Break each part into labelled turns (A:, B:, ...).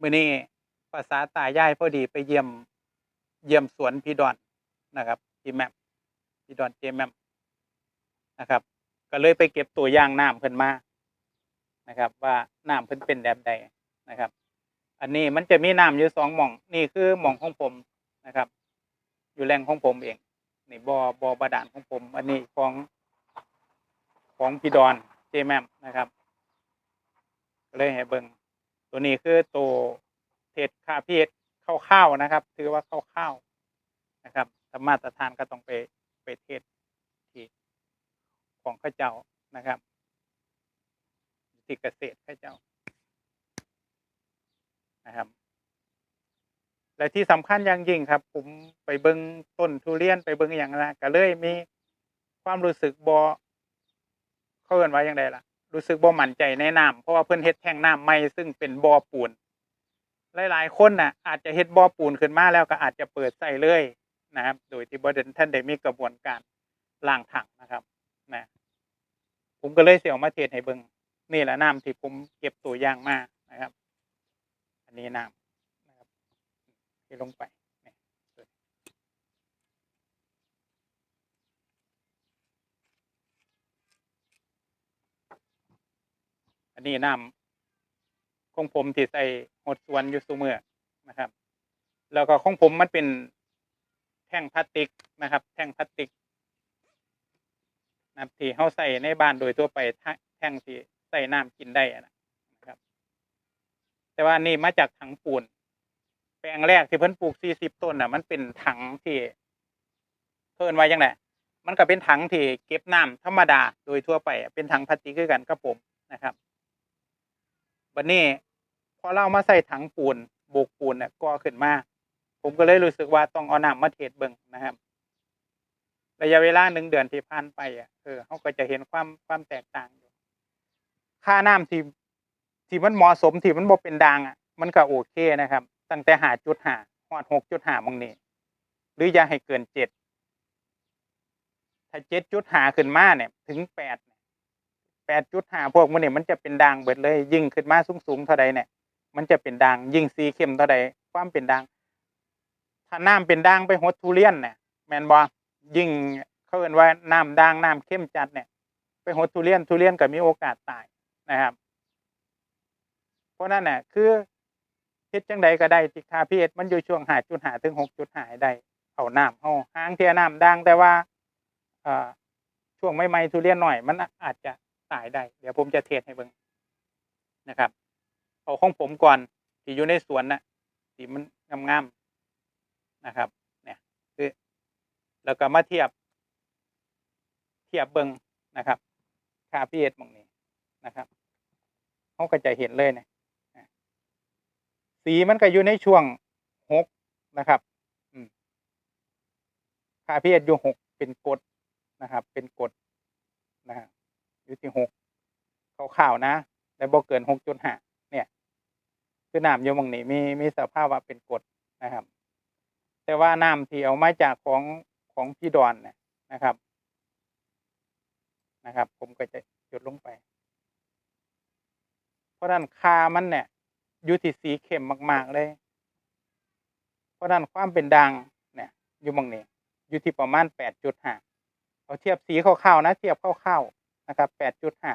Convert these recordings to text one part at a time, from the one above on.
A: มื้อนี้ภาษาตายายพอดีไปเยี่ยมเยี่ยมสวนพี่ดอนนะครับพี่แมมพี่ดอนเจแมมนะครับ ก็เลยไปเก็บตัวอย่างน้ำเพิ่นมานะครับ ว่าน้ำเพิ่นเป็นแบบใดนะครับ อันนี้มันจะมีน้ำอยู่สองหม่อง นี่คือหม่องของผมนะครับ อยู่แหล่งของผมเองนี่บ่อบ่อบาดาลของผม อันนี้ของของพี่ดอนเจแมมนะครับก็เลยให้เบิ่ง ตัวนี้คือตัวเทศค่าพีเอข้าวๆนะครับ ถือว่าข้าวๆนะครับถ้ามาตรฐานก็ต้องไปไปเทศที่ของข้าเจ้านะครับที่เกษตรข้าเจ้านะครับ และที่สำคัญอย่างยิ่งครับ ผมไปเบิ้งต้นทุเรียนไปเบิ้งอย่างนะก็เลยมีความรู้สึกบอเขาเอินว่าอย่างไรล่ะ รู้สึกบ่มั่นใจในน้ำเพราะว่าเพิ่อนเฮ็ดแท่งน้ำใหม่ซึ่งเป็นบ่อปูน หลาย ๆ คนน่ะ อาจจะเฮ็ดบ่อปูนขึ้นมาแล้วก็อาจจะเปิดใส่เลยนะครับ โดยที่บ่ได้ท่านได้มีกระบวนการล้างถังนะครับนะผมก็เลยเสียวมาเทศให้เบิงนี่แหละน้ำที่ผมเก็บตัวอย่างมานะครับ อันนี้น้ำนะครับที่ลงไป อันนี้น้ำของผมที่ใส่หดส่วนอยู่ซุมือนะครับ แล้วก็ของผมมันเป็นแท่งพลาสติกนะครับ แท่งพลาสติกนะครับที่เขาใส่ในบ้านโดยทั่วไปแท่งที่ใส่น้ำกินได้นะครับ แต่ว่านี่มาจากถังปูนแปลงแรกที่เพิ่นปลูกสี่สิบต้นน่ะ มันเป็นถังที่เพิ่นไว้ยังไงมันก็เป็นถังที่เก็บน้ำธรรมดาโดยทั่วไป เป็นถังพลาสติกคือกันกับผมนะครับ วันนี้พอเรามาใส่ถังปูนโบกปูนเนี่ยก่อขึ้นมา ผมก็เลยรู้สึกว่าต้องเอาน้ำมาเทศเบิ่งนะครับ ระยะเวลาหนึ่งเดือนที่ผ่านไปอะเออเขาก็จะเห็นความความแตกต่างอยู่ค่าน้ำที่ที่มันเหมาะสมที่มันบ่เป็นด่างอะ มันก็โอเคนะครับ ตั้งแต่หาจุดหาหอดหกจุดหามงนี้หรืออย่าให้เกินเจ็ดถ้าเจ็ดจุดหาขึ้นมาเนี่ย ถึงแปด แปดจุดห้าพวกมันเนี่ยมันจะเป็นด่างเบิดเลย ยิ่งขึ้นมาสูงสูงๆเท่าใดเนี่ย มันจะเป็นด่างยิ่งสีเข้มเท่าใดความเป็นด่างถ้าน้ำเป็นด่างไปหดทุเรียนเนี่ยแมนบอยิ่งเขาเอ่นว่าน้ำด่างน้ำเข้มจัดเนี่ย ไปหดทุเรียนทุเรียนก็มีโอกาสตายนะครับ เพราะนั่นน่ะคือเฮ็ดจังใดก็ได้ที่ค่าพีเอมันอยู่ช่วงหาจุดหาถึงหกจุดหาได้เอาน้ำเฮาหางเทียน้ำด่างแต่ว่าช่วงใหม่ทุเรียนหน่อย มันอาจจะ ตายได้ เดี๋ยวผมจะเทสให้เบิ่งนะครับเอาของผมก่อนที่อยู่ในสวนน่ะที่มันงามๆนะครับ เนี่ยคือแล้วก็มาเทียบ เทียบเบิงนะครับค่าพีเอสมองนี้นะครับเขาก็จะเห็นเลยนะสีมันก็อยู่ในช่วงหกนะครับค่าพีเอสอยู่หกเป็นกรดนะครับ เป็นกรดนะฮะ อยู่ที่หกขาวๆนะแต่บ่เกินหกจุดห้าเนี่ย คือน้ำอยู่หมองนี้มีมีสภาพว่าเป็นกรดนะครับ แต่ว่าน้ำที่เอามาจากของของพี่ดอนเนี่ยนะครับนะครับ ผมก็จะหยดลงไป เพราะนั้นคามันเนี่ยอยู่ที่สีเข้มมาก ๆ เลย เพราะนั้นความเป็นด่างเนี่ยอยู่หมองนี้อยู่ที่ประมาณแปดจุดห้าเอาเทียบสีคร่าวๆนะ เทียบคร่าวๆ นะครับแปดจุดห้า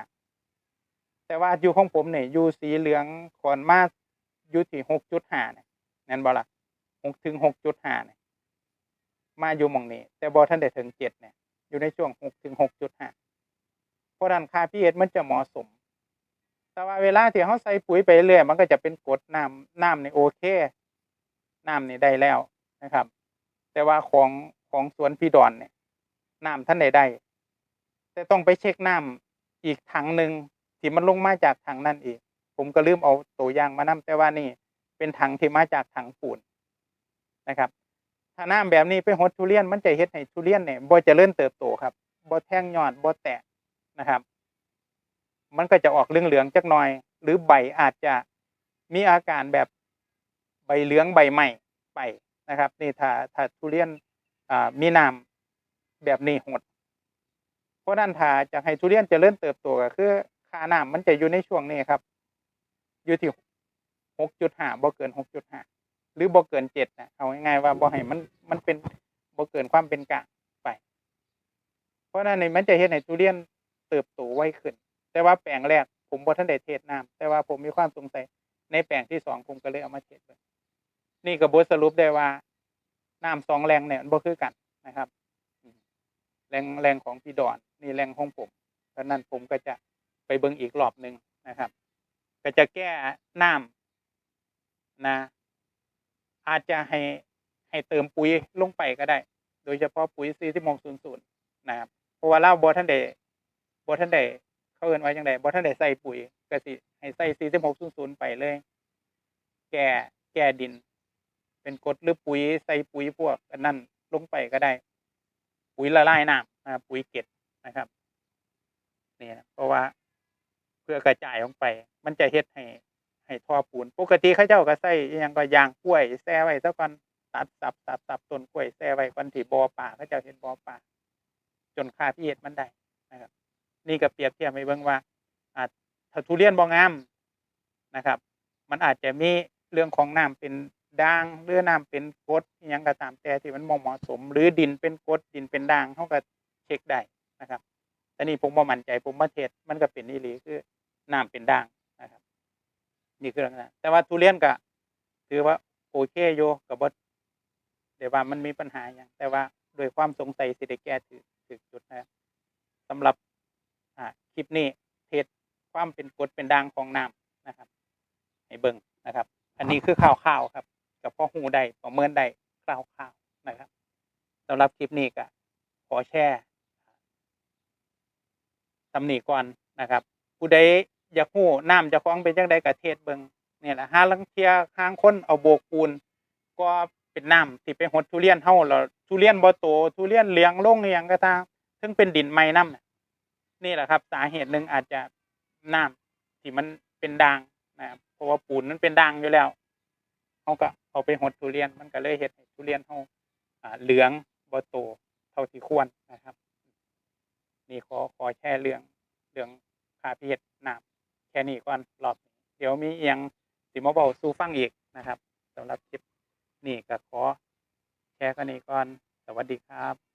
A: แต่ว่าอยู่ของผมเนี่ยอยู่สีเหลืองขอนมาอยู่ที่หกจุดห้าเนี่ยนั่นบ่ล่ะหกถึงหกจุดห้าเนี่ยมาอยู่มองนี้ แต่บอท่านได้ถึงเจ็ดเนี่ยอยู่ในช่วงหกถึงหกจุดห้าเพราะนั้นค่าพีเอมันจะเหมาะสม แต่ว่าเวลาที่เขาใส่ปุ๋ยไปเรื่อยมันก็จะเป็นกรดน้ำน้ำในโอเคน้ำนี่ได้แล้วนะครับ แต่ว่าของของสวนพี่ดอนเนี่ยน้ำท่านใดได้ แต่ต้องไปเช็คน้ำอีกถังหนึ่งที่มันลงมาจากถังนั่นเองผมก็ลืมเอาตัวอย่างมานํแต่ว่านี่เป็นถังที่มาจากถังปูนนะครับ ถ้าน้ำแบบนี้ไปหดทุเรียนมันจะเฮ็ดให้ทุเรียนเนี่ยบ่เริญเติบโตครับบ่แท่งยอดบ่แตกนะครับ มันก็จะออกเหลืองๆจักหน่อย หรือใบอาจจะมีอาการแบบใบเหลืองใบไหม้ไปนะครับ นี่ถ้าถ้าทุเรียนมีน้ำแบบนี้หด เพราะนั้นถ้าจะให้ทุเรียนจเจริญเติบโตก็คือค่าน้ำมันจะอยู่ในช่วงนี้ครับ อยู่ที่หกจุดห้าบ่เกินหกจุดห้าหรือบ่เกินเจ็ดนะเอาง่ายๆว่าบ่ให้มันมันเป็นบ่เกินความเป็นกลางไป เพราะนั้นนี่มันจะเฮ็ดให้ทุเรียนเติบโตไวขึ้น แต่ว่าแปลงแรกผมบ่ทันได้เทศน้ำแต่ว่าผมมีความสงสัยในแปลงที่สองผมก็เลยเอามาเทศเบิ่งนี่ก็บทสรุปได้ว่าน้ำสองแรงเนี่ยมันบ่คือกันนะครับ แรงแรงของพี่ดอนนี่แรงของผมเพราะนั้นผมก็จะไปเบิ่งอีกรอบหนึ่งนะครับ ก็จะแก้น้ำนะ อาจจะให้ให้เติมปุ๋ยลงไปก็ได้ โดยเฉพาะปุ๋ยซีที่มองศูนย์ศูนย์นะครับเพราะว่าเล่าบอท่านเดบอท่านเดเขาเอินไว้จังไดบอท่านเดใส่ปุ๋ยก็สิให้ใส่ซีที่มองศูนย์ศูนย์ไปเลย แก่แก่ดิน เป็นกดหรือปุ๋ยใส่ปุ๋ยพวกนนั้นลงไปก็ได้ ปุ๋ยละลายน้ำนะครับปุ๋ยเกล็ดนะครับนี่นะเพราะว่าเพื่อกระจายลงไป มันจะเฮ็ดให้ให้ทอปูน ปกติเขาเจ้าก็ใส่ยังก็ยางกล้วยแซ่ไว้ซะก่อนตัดสับสับสับต้นกล้วยแซ่ไว้ก่อนที่บ่อป่าเขาเจ้าเห็นบ่อป่า จนค่าพิเศษมันได้นะครับ นี่ก็เปรียบเทียบให้เบิ่งว่าอาจถ้าทุเรียนบ่งามนะครับ มันอาจจะมีเรื่องของน้ำเป็น ด่างหรือน้ำเป็นกรดยังก็ตามแต่ที่มันบ่เหมาะสม หรือดินเป็นกรดดินเป็นด่างเขาก็เช็คได้นะครับแต่นี่ผมบ่มั่นใจผมมาเทศมันก็เป็นอีหลีคือน้ำเป็นด่างนะครับ นี่คือลักษณะแต่ว่าทุเรียนก็ถือว่าโอเคโยกับบเดี๋ยวว่ามันมีปัญหาอย่าง แต่ว่าโดวยความสงสัยสิได้แก้ถือถือจุดนะครับสำหรับคลิปนี้เทศความเป็นกรดเป็นด่างของน้ำนะครับให้เบิ่งนะครับ อันนี้คือข่าวข่าวๆครับ กับพ่อหูได้ประเมินได้คร่าวๆนะครับสำหรับคลิปนี้ก็ขอแชร์ตำหนิก่อนนะครับ ผู้ใดอยากหูน้ำจะคล้องเป็นจังใดกะเทศเบิงเนี่ยแหละห้าลังเทียข้างคนเอาโบกปูนก็เป็นน้ำที่ไปหดทุเรียนเฮาแล้วทุเรียนบ่โตทุเรียนเหลืองลงอหย่างก็ตามซึ่งเป็นดินไม้น้ำนี่แหละครับ สาเหตุหนึ่งอาจจะน้ำที่มันเป็นด่างนะครับเพราะว่าปูนนั้นเป็นด่างอยู่แล้ว เขาก็เอาไปหดทุเรียนมันก็เลยเห็ดทุเรียนเขาอ่าเหลืองบ่โตเท่าที่ควรนะครับนี่ขอขอแชร์เรื่องเรื่องคาพิเศษน้ำแค่นี้ก่อนรอบเดี๋ยวมีเอียงสิมาเบาสู้ฟังอีกนะครับสำหรับคลิปนี่ก็ขอแชร์กันนี้ก่อน สวัสดีครับ